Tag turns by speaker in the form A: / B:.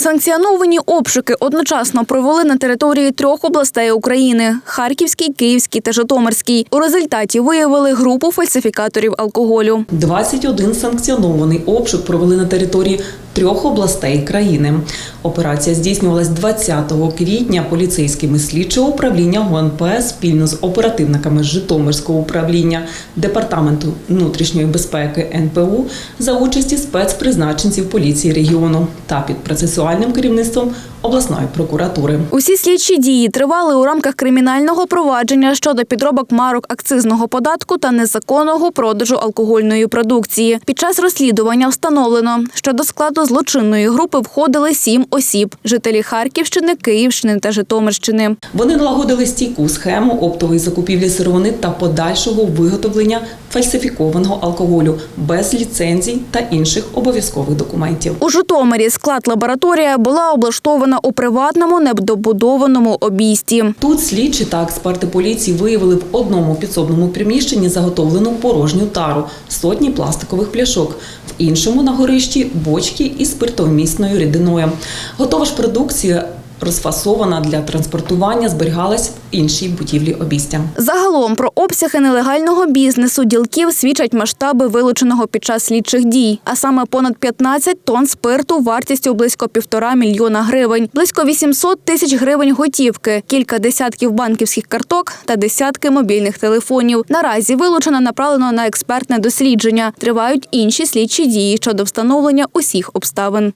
A: Санкціоновані обшуки одночасно провели на території трьох областей України: Харківській, Київській та Житомирській. У результаті виявили групу фальсифікаторів алкоголю.
B: 21 санкціонований обшук провели на території трьох областей країни. Операція здійснювалась 20 квітня поліцейськими слідчого управління ГУНП спільно з оперативниками Житомирського управління Департаменту внутрішньої безпеки НПУ за участі спецпризначенців поліції регіону та під процесуальним керівництвом обласної прокуратури.
A: Усі слідчі дії тривали у рамках кримінального провадження щодо підробок марок акцизного податку та незаконного продажу алкогольної продукції. Під час розслідування встановлено, що до складу злочинної групи входили сім осіб: жителі Харківщини, Київщини та Житомирщини.
B: Вони налагодили стійку схему оптової закупівлі сировини та подальшого виготовлення фальсифікованого алкоголю без ліцензій та інших обов'язкових документів.
A: У Житомирі склад лабораторія була облаштована у приватному недобудованому обійсті.
B: Тут слідчі та експерти поліції виявили в одному підсобному приміщенні заготовлену порожню тару, сотні пластикових пляшок. В іншому на горищі бочки із спиртовмісною рідиною. Готова ж продукція розфасована для транспортування, зберігалась в іншій будівлі обійстя.
A: Загалом про обсяги нелегального бізнесу ділків свідчать масштаби вилученого під час слідчих дій, а саме понад 15 тонн спирту вартістю близько півтора мільйона гривень, близько 800 тисяч гривень готівки, кілька десятків банківських карток та десятки мобільних телефонів. Наразі вилучено направлено на експертне дослідження. Тривають інші слідчі дії щодо встановлення усіх обставин.